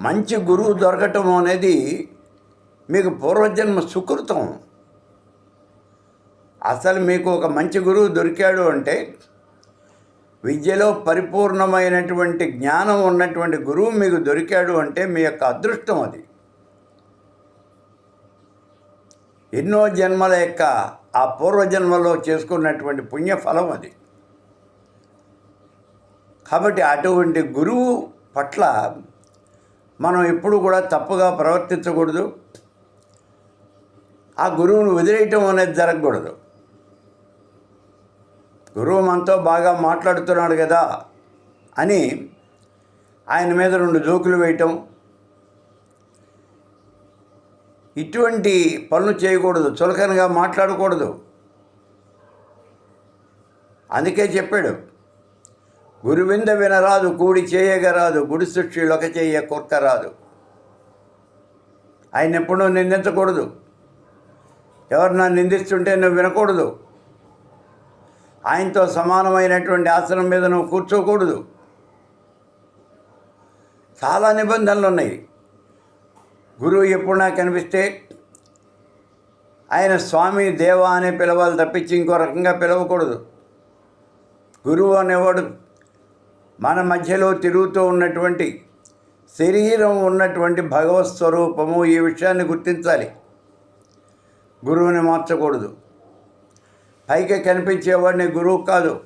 మంచి గురువు దొరకటం అనేది మీకు పూర్వజన్మ సుకృతం. అసలు మీకు ఒక మంచి గురువు దొరికాడు అంటే విద్యలో పరిపూర్ణమైనటువంటి జ్ఞానం ఉన్నటువంటి గురువు మీకు దొరికాడు అంటే మీ యొక్క అదృష్టం అది. ఎన్నో జన్మల యొక్క ఆ పూర్వజన్మలో చేసుకున్నటువంటి పుణ్యఫలం అది. కాబట్టి అటువంటి గురువు పట్ల మనం ఎప్పుడు కూడా తప్పుగా ప్రవర్తించకూడదు. ఆ గురువును వదిలేయటం అనేది జరగకూడదు. గురువు మనతో బాగా మాట్లాడుతున్నాడు కదా అని ఆయన మీద రెండు జోకులు వేయటం. ఇటువంటి పనులు చేయకూడదు. చులకనగా మాట్లాడకూడదు. అందుకే చెప్పాడు. గురువింద వినరాదు కూడి చేయగరాదు గుడి సృష్టిలొక చేయ కొరకరాదు ఆయన ఎప్పుడూ నిందించకూడదు. ఎవరన్నా నిందిస్తుంటే నువ్వు వినకూడదు. ఆయనతో సమానమైనటువంటి ఆసనం మీద నువ్వు కూర్చోకూడదు. చాలా నిబంధనలు ఉన్నాయి గురువు ఎప్పుడు నాకు కనిపిస్తే ఆయన స్వామి దేవ అనే పిలవాలి తప్పించి ఇంకో రకంగా పిలవకూడదు. గురువు అనేవాడు మన మధ్యలో తిరుగుతూ ఉన్నటువంటి శరీరం ఉన్నటువంటి భగవత్ స్వరూపము ఈ విషయాన్ని గుర్తించాలి. గురువుని మార్చకూడదు. పైకి కనిపించేవాడిని గురువు కాదు.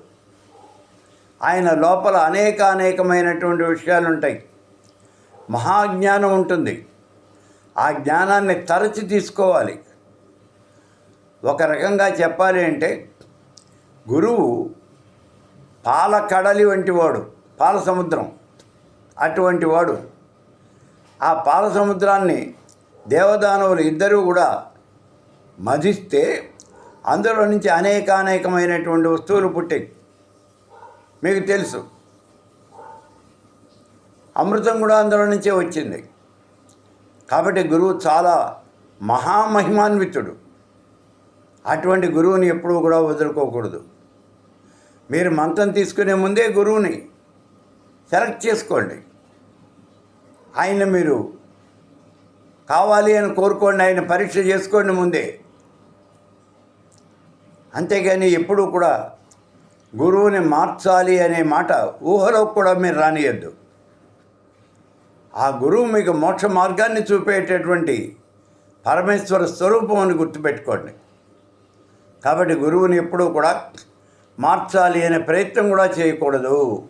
ఆయన లోపల అనేక అనేకమైనటువంటి విషయాలు ఉంటాయి మహాజ్ఞానం ఉంటుంది. ఆ జ్ఞానాన్ని తరచి తీసుకోవాలి. ఒక రకంగా చెప్పాలి అంటే గురువు పాల కడలి వంటివాడు. వాడు పాల సముద్రం అటువంటి వాడు ఆ పాల సముద్రాన్ని దేవదానవులు ఇద్దరూ కూడా మధిస్తే అందులో నుంచి అనేకానేకమైనటువంటి వస్తువులు పుట్టాయి. మీకు తెలుసు. అమృతం కూడా అందులో నుంచే వచ్చింది. కాబట్టి గురువు చాలా మహామహిమాన్వితుడు. అటువంటి గురువుని ఎప్పుడూ కూడా వదులుకోకూడదు. మీరు మంత్రం తీసుకునే ముందే గురువుని సెలెక్ట్ చేసుకోండి. ఆయన మీరు కావాలి అని కోరుకోండి ఆయన పరీక్ష చేసుకోండి ముందే. అంతేగాని ఎప్పుడూ కూడా గురువుని మార్చాలి అనే మాట ఊహలో కూడా మీరు రానియద్దు. ఆ గురువు మీకు మోక్ష మార్గాన్ని చూపేటటువంటి పరమేశ్వర స్వరూపం అని గుర్తుపెట్టుకోండి. కాబట్టి గురువుని ఎప్పుడూ కూడా మార్చాలి అనే ప్రయత్నం కూడా చేయకూడదు.